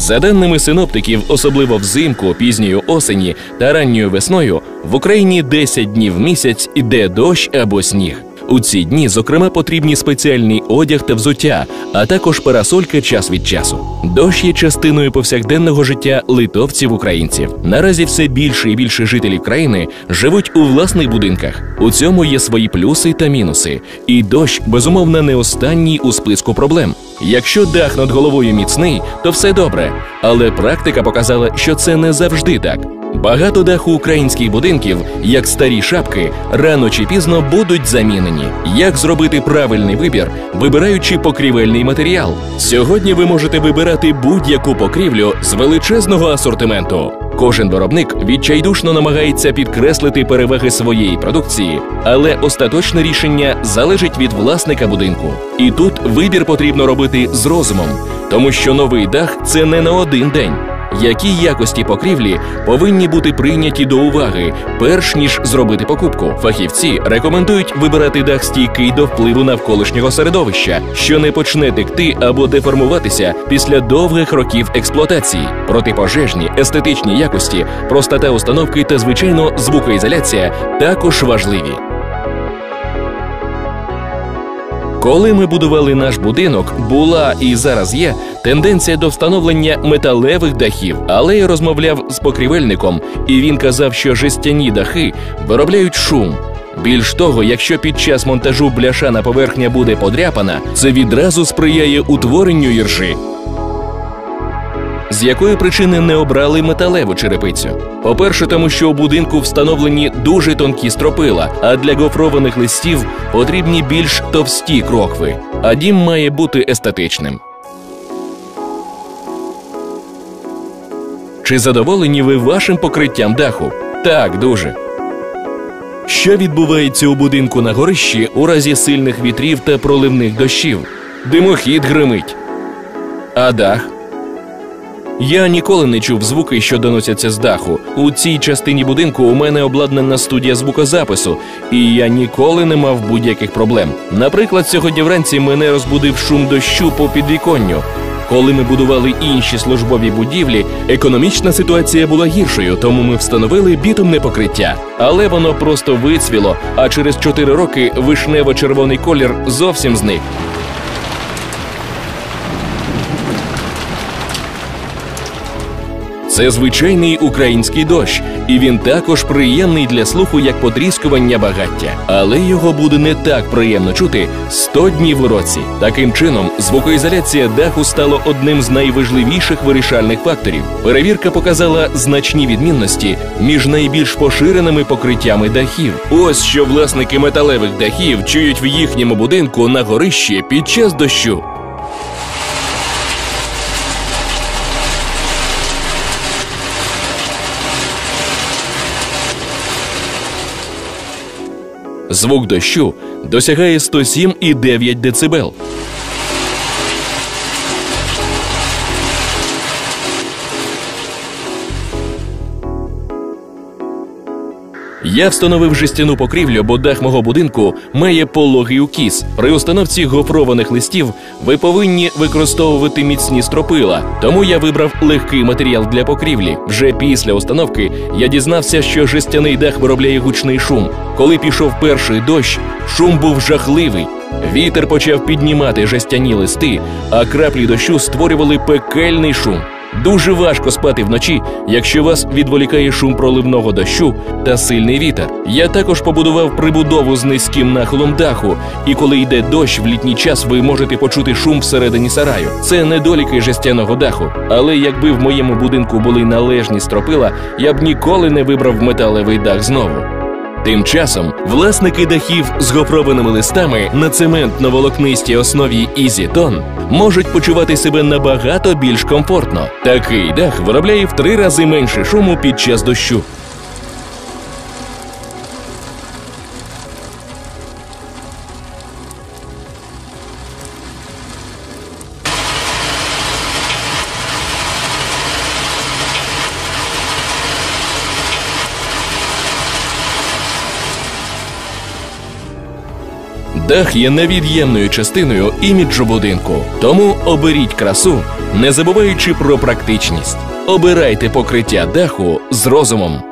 За даними синоптиків, особливо взимку, пізньою осені та ранньою весною, в Україні 10 днів в місяць іде дощ або сніг. У ці дні, зокрема, потрібні спеціальний одяг та взуття, а також парасолька час від часу. Дощ є частиною повсякденного життя литовців українців. Наразі все більше і більше жителів країни живуть у власних будинках. У цьому є свої плюси та мінуси. І дощ, безумовно, не останній у списку проблем. Якщо дах над головою міцний, то все добре. Але практика показала, що це не завжди так. Багато даху українських будинків, як старі шапки, рано чи пізно будуть замінені. Як зробити правильний вибір, вибираючи покрівельний матеріал? Сьогодні ви можете вибирати будь-яку покрівлю з величезного асортименту. Кожен виробник відчайдушно намагається підкреслити переваги своєї продукції, але остаточне рішення залежить від власника будинку. І тут вибір потрібно робити з розумом, тому що новий дах це не на один день. Які якості покрівлі повинні бути прийняті до уваги, перш ніж зробити покупку? Фахівці рекомендують вибирати дах стійкий до впливу навколишнього середовища, що не почне текти або деформуватися після довгих років експлуатації. Протипожежні, естетичні якості, простота установки та звичайно звукоізоляція також важливі. Коли ми будували наш будинок, була і зараз є тенденція до встановлення металевих дахів, але я розмовляв з покрівельником, і він казав, що жестяні дахи виробляють шум. Більш того, якщо під час монтажу бляшана поверхня буде подряпана, це відразу сприяє утворенню іржи. З якої причини не обрали металеву черепицю? По-перше, тому що у будинку встановлені дуже тонкі стропила, а для гофрованих листів потрібні більш товсті крокви, а дім має бути естетичним. Чи задоволені ви вашим покриттям даху? Так, дуже. Що відбувається у будинку на горищі у разі сильних вітрів та проливних дощів? Димохід гримить. А дах? Я ніколи не чув звуки, що доносяться з даху. У цій частині будинку у мене обладнана студія звукозапису, і я ніколи не мав будь-яких проблем. Наприклад, сьогодні вранці мене розбудив шум дощу по підвіконню. Коли ми будували інші службові будівлі, економічна ситуація була гіршою, тому ми встановили бітумне покриття. Але воно просто вицвіло, а через 4 роки вишнево-червоний колір зовсім зник. Це звичайний український дощ, і він також приємний для слуху як потріскування багаття. Але його буде не так приємно чути 100 днів у році. Таким чином, звукоізоляція даху стала одним з найважливіших вирішальних факторів. Перевірка показала значні відмінності між найбільш поширеними покриттями дахів. Ось що власники металевих дахів чують в їхньому будинку на горищі під час дощу. Звук дощу досягає 107,9 дБ. Я встановив жестяну покрівлю, бо дах мого будинку має пологий укіс. При установці гофрованих листів ви повинні використовувати міцні стропила. Тому я вибрав легкий матеріал для покрівлі. Вже після установки я дізнався, що жестяний дах виробляє гучний шум. Коли пішов перший дощ, шум був жахливий. Вітер почав піднімати жестяні листи, а краплі дощу створювали пекельний шум. Дуже важко спати вночі, якщо вас відволікає шум проливного дощу та сильний вітер. Я також побудував прибудову з низьким нахилом даху, і коли йде дощ в літній час, ви можете почути шум всередині сараю. Це недоліки жестяного даху. Але якби в моєму будинку були належні стропила, я б ніколи не вибрав металевий дах знову. Тим часом власники дахів з гофрованими листами на цементно-волокнистій основі Ізітон можуть почувати себе набагато більш комфортно. Такий дах виробляє в три рази менше шуму під час дощу. Дах є невід'ємною частиною іміджу будинку. Тому оберіть красу не забуваючи про практичність. Обирайте покриття даху з розумом.